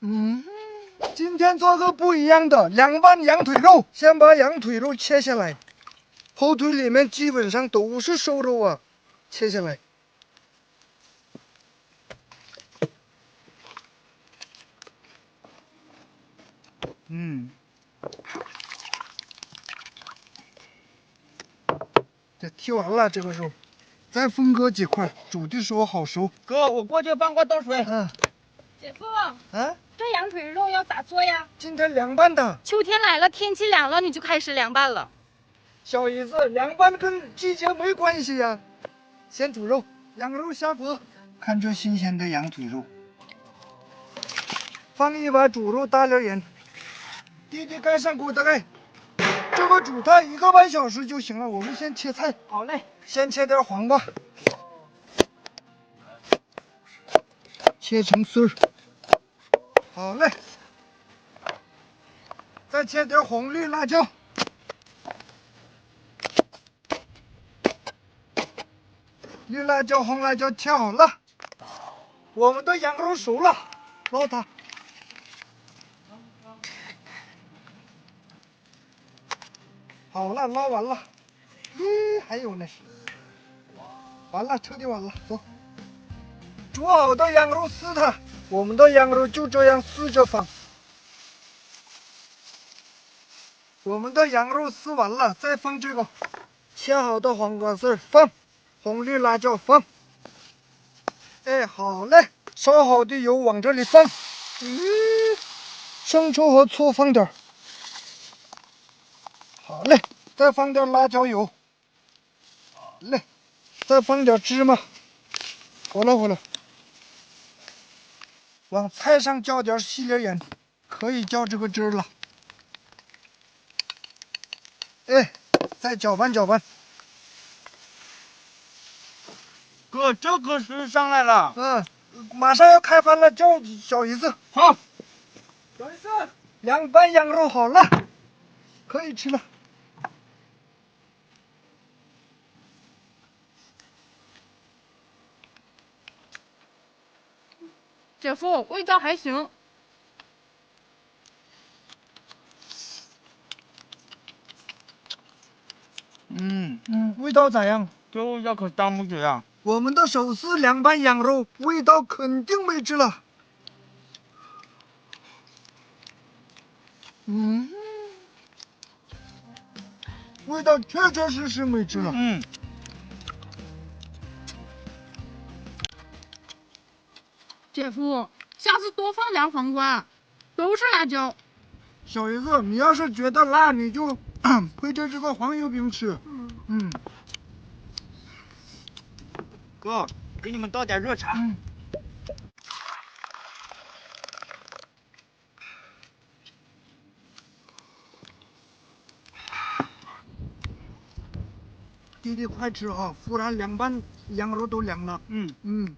嗯，今天做个不一样的凉拌羊腿肉。先把羊腿肉切下来，后腿里面基本上都是瘦肉啊，切下来。嗯，这剔完了这个肉，再分割几块，煮的时候好熟。哥，我过去帮个倒水。嗯，姐夫，啊，这羊腿肉要咋做呀？今天凉拌的。秋天来了，天气凉了，你就开始凉拌了。小姨子，凉拌跟季节没关系呀。先煮肉，羊肉下锅，看这新鲜的羊腿肉，放一把煮肉大料盐，弟弟盖上锅盖，这个煮它一个半小时就行了。我们先切菜，好嘞。先切点黄瓜，切成丝儿。好嘞，再切点红绿辣椒。绿辣椒、红辣椒切好了，我们的羊肉熟了，捞它。好了，捞完了。嗯，还有呢。完了，彻底完了，走。煮好的羊肉撕它，我们的羊肉就这样撕着放。我们的羊肉撕完了，再放这个。切好的黄瓜丝放。红绿辣椒放，哎，好嘞，烧好的油往这里放，嗯，生抽和醋放点好嘞，再放点辣椒油，好嘞，再放点芝麻，好了好了，往菜上浇点细粒盐，可以浇这个汁儿了，哎，再搅拌搅拌。哥，这个是上来了。嗯，马上要开饭了，叫小姨子。好，小姨子，凉拌羊肉好了，可以吃了。姐夫，味道还行。嗯，嗯，味道咋样？这味道可当不起啊。我们的手撕凉拌羊肉味道肯定没治了。嗯，味道确确实实没治了。嗯，姐夫，下次多放点黄瓜，都是辣椒。小姨子，你要是觉得辣，你就配着这个黄油饼吃。嗯，嗯哥，给你们倒点热茶。嗯。弟弟快吃啊，不然凉拌羊肉都凉了。嗯，嗯。